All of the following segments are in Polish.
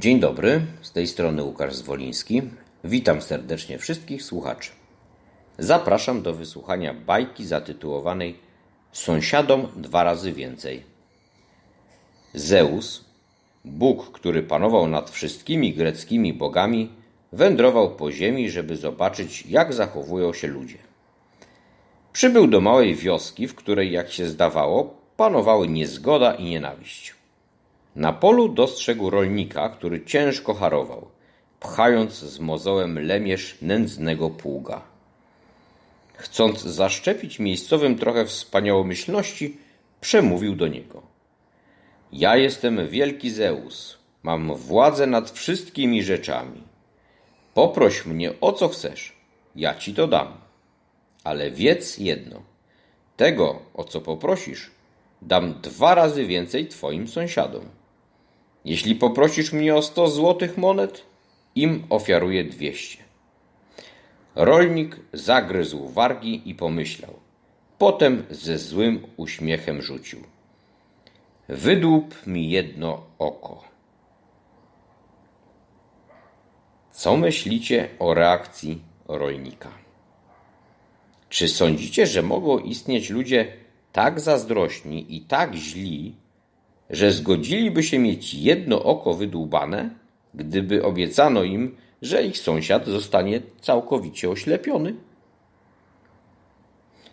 Dzień dobry, z tej strony Łukasz Zwoliński. Witam serdecznie wszystkich słuchaczy. Zapraszam do wysłuchania bajki zatytułowanej Sąsiadom dwa razy więcej. Zeus, Bóg, który panował nad wszystkimi greckimi bogami, wędrował po ziemi, żeby zobaczyć, jak zachowują się ludzie. Przybył do małej wioski, w której, jak się zdawało, panowały niezgoda i nienawiść. Na polu dostrzegł rolnika, który ciężko harował, pchając z mozołem lemierz nędznego pługa. Chcąc zaszczepić miejscowym trochę wspaniałomyślności, przemówił do niego. Ja jestem wielki Zeus, mam władzę nad wszystkimi rzeczami. Poproś mnie o co chcesz, ja ci to dam. Ale wiedz jedno, tego o co poprosisz, dam dwa razy więcej twoim sąsiadom. Jeśli poprosisz mnie o sto złotych monet, im ofiaruję dwieście. Rolnik zagryzł wargi i pomyślał. Potem ze złym uśmiechem rzucił. Wydłup mi jedno oko. Co myślicie o reakcji rolnika? Czy sądzicie, że mogą istnieć ludzie tak zazdrośni i tak źli, że zgodziliby się mieć jedno oko wydłubane, gdyby obiecano im, że ich sąsiad zostanie całkowicie oślepiony?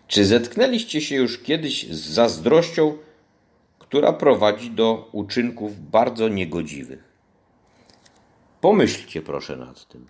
Czy zetknęliście się już kiedyś z zazdrością, która prowadzi do uczynków bardzo niegodziwych? Pomyślcie proszę nad tym.